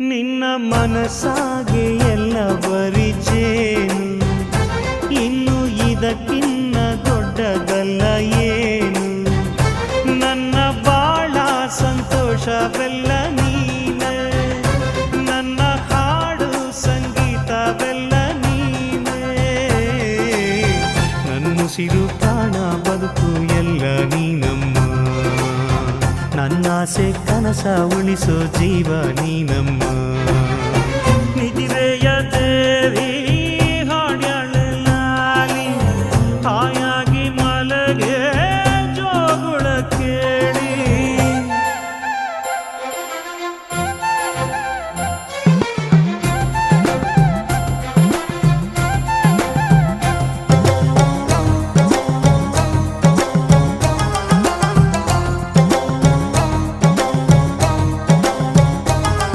ನಿನ್ನ ಮನಸ್ಸಾಗೆ ಎಲ್ಲ ಬರಿಚೇನು. ಇನ್ನು ಇದಕ್ಕಿನ್ನ ದೊಡ್ಡದಲ್ಲ ಏನು. ನನ್ನ ಬಾಳ ಸಂತೋಷವೆಲ್ಲ ನೀನೆ. ನನ್ನ ಹಾಡು ಸಂಗೀತವೆಲ್ಲ ನೀನೆ. ನನ್ನುಸಿರು ಪ್ರಾಣ, ಬದುಕು ಎಲ್ಲ ನೀನಮ್ಮ. ನನ್ನಾಸೆ ಕನಸ ಉಳಿಸೋ ಜೀವ ನೀನಮ್ಮ.